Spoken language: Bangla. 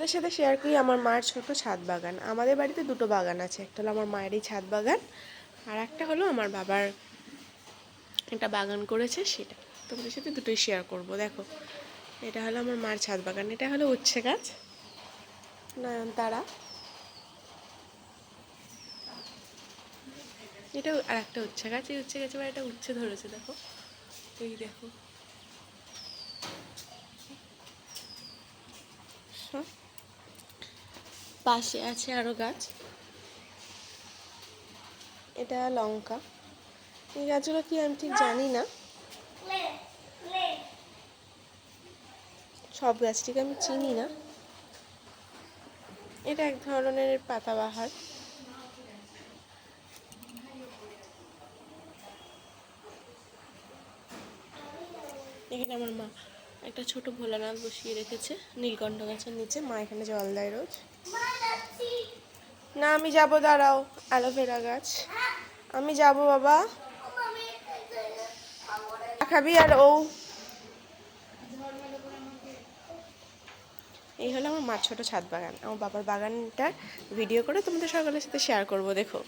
ওদের সাথে শেয়ার করি, আমার মায়ের ছোট ছাদ বাগান। আমাদের বাড়িতে দুটো বাগান আছে, একটা হলো আমার মায়েরই ছাদ বাগান, আর একটা হলো আমার বাবার একটা বাগান করেছে সেটা। তোমাদের সাথে দুটোই শেয়ার করব, দেখো। এটা হলো আমার মার ছাদ বাগান, এটা হলো উচ্ছে গাছ, নয়নতারা। এটা আর একটা উচ্ছে গাছ, এই উচ্ছে গাছে একটা উচ্ছে ধরেছে, দেখো। এই দেখো। সব পাশে আছে আরও গাছ। এটা লঙ্কা। এই গাছগুলো কি আমি ঠিক জানি না। সব গাছটিকে আমি চিনি না। এটা এক ধরনের পাতাবাহার। এখানে আমার মা একটা ছোট ভোলানাথ বসিয়ে রেখেছে নীলকণ্ঠ গাছের নিচে। মা এখানে জল দেয় রোজ। না, আমি যাব, দাঁড়াও, অ্যালোভেরা গাছ। আমি যাব, বাবা। খাবি আর ও। এই হলো আমার মার ছোটো ছাদ বাগান। আমার বাবার বাগানটার ভিডিও করে তোমাদের সকলের সাথে শেয়ার করব, দেখো।